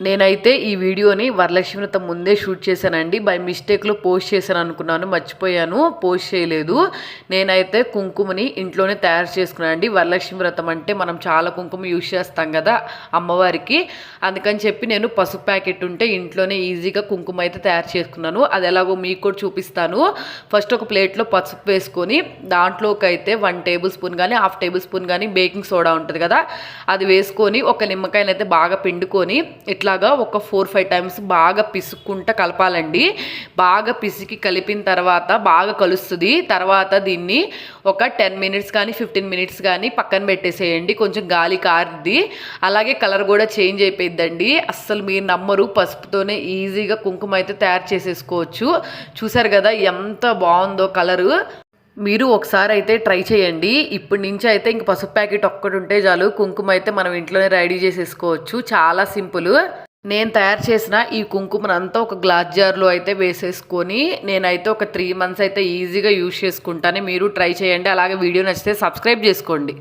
నేనైతే ఈ వీడియోని వరలక్ష్మి వ్రతం ముందే షూట్ చేశానండి. బై మిస్టేక్లో పోస్ట్ చేశాను అనుకున్నాను మర్చిపోయాను పోస్ట్ చేయలేదు. నేనైతే కుంకుమని ఇంట్లోనే తయారు చేసుకున్నానండి. వరలక్ష్మి వ్రతం అంటే మనం చాలా కుంకుమ యూజ్ చేస్తాం కదా అమ్మవారికి. అందుకని చెప్పి నేను పసుపు ప్యాకెట్ ఉంటే ఇంట్లోనే ఈజీగా కుంకుమ అయితే తయారు చేసుకున్నాను. అది ఎలాగో మీకు కూడా చూపిస్తాను. ఫస్ట్ ఒక ప్లేట్లో పసుపు వేసుకొని దాంట్లోకి అయితే వన్ టేబుల్ స్పూన్ కానీ హాఫ్ టేబుల్ స్పూన్ కానీ బేకింగ్ సోడా ఉంటుంది కదా అది వేసుకొని ఒక నిమ్మకాయలు అయితే బాగా పిండుకొని ఇట్లాగా ఒక ఫోర్ ఫైవ్ టైమ్స్ బాగా పిసుక్కుంటా కలపాలండి. బాగా పిసికి కలిపిన తర్వాత బాగా కలుస్తుంది. తర్వాత దీన్ని ఒక టెన్ మినిట్స్ కానీ ఫిఫ్టీన్ మినిట్స్ కానీ పక్కన పెట్టేసేయండి. కొంచెం గాలి కారిద్ది. అలాగే కలర్ కూడా చేంజ్ అయిపోయిద్దండి. అస్సలు మీరు నమ్మరు. పసుపుతోనే ఈజీగా కుంకుమ అయితే తయారు చేసేసుకోవచ్చు. చూసారు కదా ఎంత బాగుందో కలరు. మీరు ఒకసారి అయితే ట్రై చేయండి. ఇప్పటి నుంచి అయితే ఇంక పసుపు ప్యాకెట్ ఒక్కటి ఉంటే చాలు. కుంకుమ అయితే మనం ఇంట్లోనే రెడీ చేసేసుకోవచ్చు. చాలా సింపుల్. నేను తయారు చేసిన ఈ కుంకుమనంతా ఒక గ్లాస్ జార్లో అయితే వేసేసుకొని నేనైతే ఒక త్రీ మంత్స్ అయితే ఈజీగా యూజ్ చేసుకుంటాను. మీరు ట్రై చేయండి. అలాగే వీడియో నచ్చితే సబ్స్క్రైబ్ చేసుకోండి.